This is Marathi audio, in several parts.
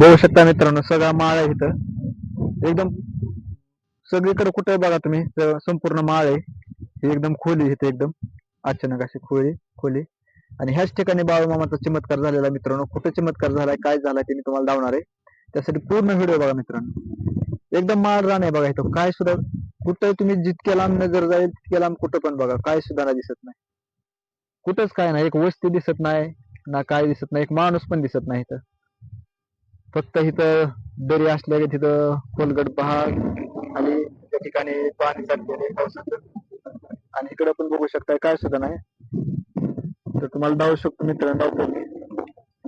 बघू शकता मित्रांनो सगळा माळ आहे इथं. एकदम सगळीकडे कुठे बघा तुम्ही संपूर्ण माळ आहे. ही एकदम खोली इथे एकदम. अचानक अशी खोली खोली. आणि ह्याच ठिकाणी बाळूमामाचा चमत्कार झालेला मित्रांनो. कुठे चमत्कार झालाय काय झालाय ते मी तुम्हाला धावणार आहे. त्यासाठी पूर्ण व्हिडिओ बघा मित्रांनो. एकदम माळ रान आहे बघा इथं. काय सुद्धा कुठं तुम्ही जितक्या लांब नजर जाईल तितक्या लांब कुठं पण बघा. काय सुधारणा दिसत नाही. कुठंच काय नाही. एक वस्ती दिसत नाही ना काय दिसत नाही. एक माणूस पण दिसत नाही इथं. फक्त इथं दरी असल्या तिथं खोलगड पहाड आणि त्या ठिकाणी पाणी साठलेले पावसाचं आणि इकडं पण बघू शकताय काय सुद्धा नाही. तर तुम्हाला धावू शकतो मित्रांनो. धावतो मी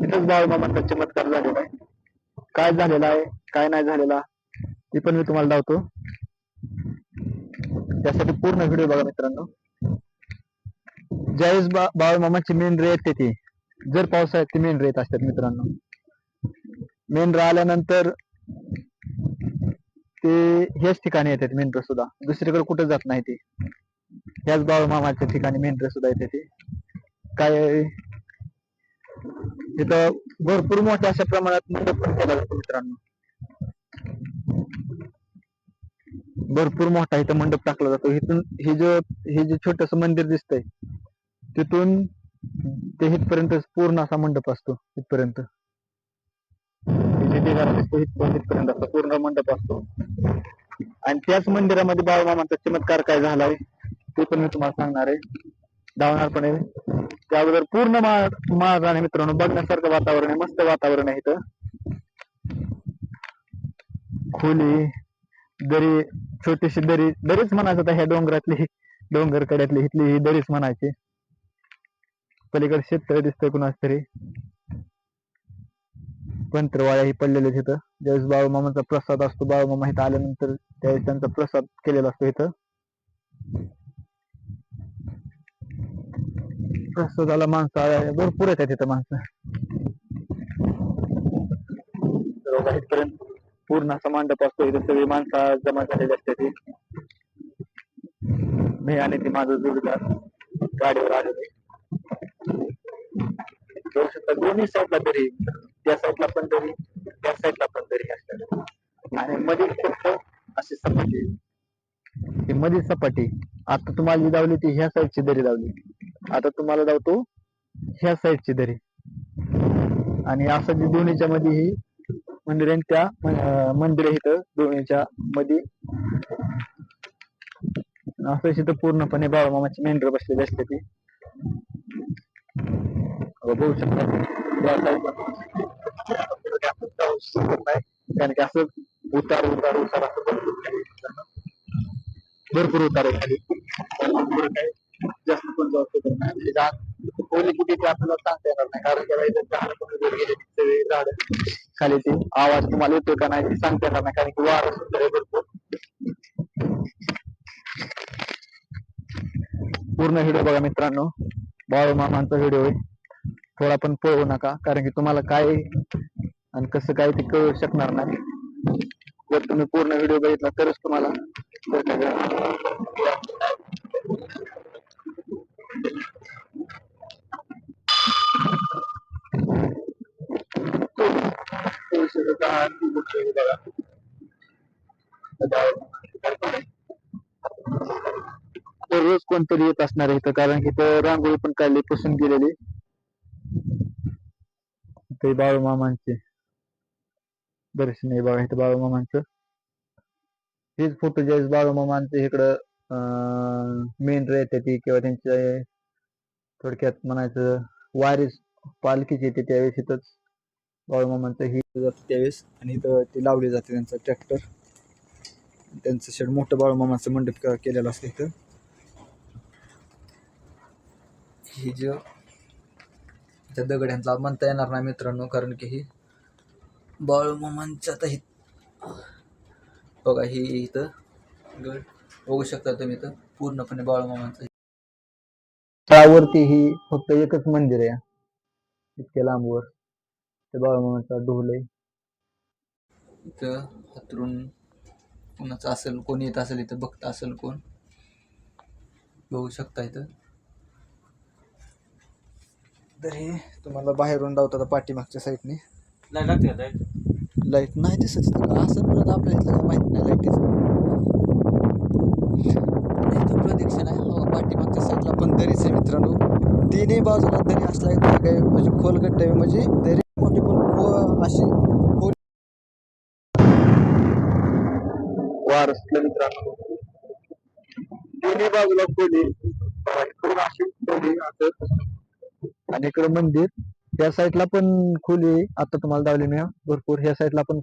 इथंच बाळूमामांचा चमत्कार झालेला आहे. काय झालेला आहे? काय नाही झालेला? ते पण मी तुम्हाला धावतो त्यासाठी पूर्ण व्हिडिओ बघा मित्रांनो. ज्यावेळेस बा बाळमामाची मेन रेत येते जर पावसाळ्यात ती मेन रेत असतात मित्रांनो. मेंढर आल्यानंतर ते ह्याच ठिकाणी येतात मेंढर सुद्धा. दुसरीकडे कुठे जात नाही ते. ह्याच बाळूमामाच्या ठिकाणी मेंढर सुद्धा येते ते. काय तिथं भरपूर मोठ्या अशा प्रमाणात मंडप पण केला जातो मित्रांनो. भरपूर मोठा इथं मंडप टाकला जातो. इथून हे जो हे जे छोटस मंदिर दिसतंय तिथून ते इथपर्यंत पूर्ण असा मंडप असतो इथपर्यंत. पर्यंत असतो. पूर्ण मंडप असतो. आणि त्याच मंदिरामध्ये बाळूमामाचा चमत्कार काय झालाय ते पण मी तुम्हाला सांगणार आहे. धावणार पण आहे त्या अगोदर पूर्ण माळ आणि मित्रांनो बघण्यासारखं वातावरण आहे. मस्त वातावरण आहे इथं. खोली दरी छोटीशी दरी दरीच म्हणायचं ह्या डोंगरातली डोंगर कड्यातली इथली ही दरीच म्हणायची. पलीकडे शेततळे दिसतंय कुणाच तरी. पंत्रवाळ्या हे पडलेल्या तिथं ज्यावेळेस बाळूमामाचा प्रसाद असतो बाळूमामा इथं आल्यानंतर त्यावेळेस त्यांचा प्रसाद केलेला असतो इथं. प्रसादाला माणसं आल्या- भरपूर येतात तिथं माणसं. इथपर्यंत पूर्ण असा मंडप असतो. इथे सगळी माणसं जमा झालेली असते ती मी आणि ती माझं जोडीदार गाडीवर आलेले दोन्ही साईडला तरी त्या साईडला पण दरी त्या साईडला पण दरी असतात. आणि मध्ये फक्त अशी सपाटी. ही मध्ये सपाटी. आता तुम्हाला जी लावली ती ह्या साईडची दरी लावली आता तुम्हाला लावतो ह्या साईडची दरी. आणि असं जी दोन्हीच्या मध्ये ही मंदिर आहे त्या मंदिर इथं दोन्हीच्या मध्ये असं इथं पूर्णपणे बाळूमामाची मेंढर बसलेली असते ती. बघू शकता. कारण की असं उतार उतार उतार असं भरपूर उतार आहे खाली काही जास्त पण जाऊ शकत नाही कोणी झाड किती ते आपल्याला सांगता येणार नाही कारण की झाड पण उभे गेले सगळे झाड खाली ते आवाज तुम्हाला येतो का नाही ते सांगता येणार नाही कारण की वार सुद्धा आहे भरपूर पूर्ण व्हिडिओ बघा मित्रांनो. बाळू मामांचा व्हिडिओ आहे. थोडा पण पळवू नका कारण की तुम्हाला काय आणि कसं काय ते कळू शकणार नाही. जर तुम्ही पूर्ण व्हिडिओ बघितला तरच तुम्हाला रोज कोणतरी येत असणार इथं कारण की इथं रांगोळी पण काढली पुसून गेलेली. ते बाळूमामांचे दर्शन आहे बघा इथं बाळूमामांचं हेच फोटो ज्यावेळेस बाळूमामांचे इकडं मेन आहे ती किंवा त्यांचे थोडक्यात म्हणायचं वारीस पालखीची येते त्यावेळेस इथंच. बाळूमामांचं ही जाते त्यावेळेस आणि इथं ती लावली जाते त्यांचा ट्रॅक्टर त्यांचं शेड मोठं बाळूमामाचं मंडप केलेलं असतं इथं. ही जे त्या दगड्यांचा म्हणता येणार नाही मित्रांनो कारण की ही बाळूमामांच्या आता ही बघा ही इथं गड बघू शकता तुम्ही इथं पूर्णपणे बाळूमामांचं त्यावरती ही फक्त एकच मंदिर आहे. इतक्या लांबवर. ते बाळूमामाचा ढोल आहे इथं हातरून कोणाचं असेल कोण येत असेल इथं बघता असेल कोण? बघू शकता इथं. तर हे तुम्हाला बाहेरून लावतात पाठीमागच्या साईडने लाइट लागते लाइट लाइट नाही दिसत का असं परत आपल्या इथलं काय माहीत नाही लाईटीचं इथं. प्रदक्षिण आहे. हो पाठीमागच्या साईडला पण दरीच आहे मित्रांनो. तिन्ही बाजूला दरी असल्या इथं काय म्हणजे खोलगट्ट आहे. म्हणजे दरी मोठी पण खो अशी खोल वार मित्रांनो. तिन्ही बाजूला खोली. अशी खोली असं आणि इकडे मंदिर या साईडला पण खोली आहे. आता तुम्हाला दावली मी भरपूर ह्या साईडला पण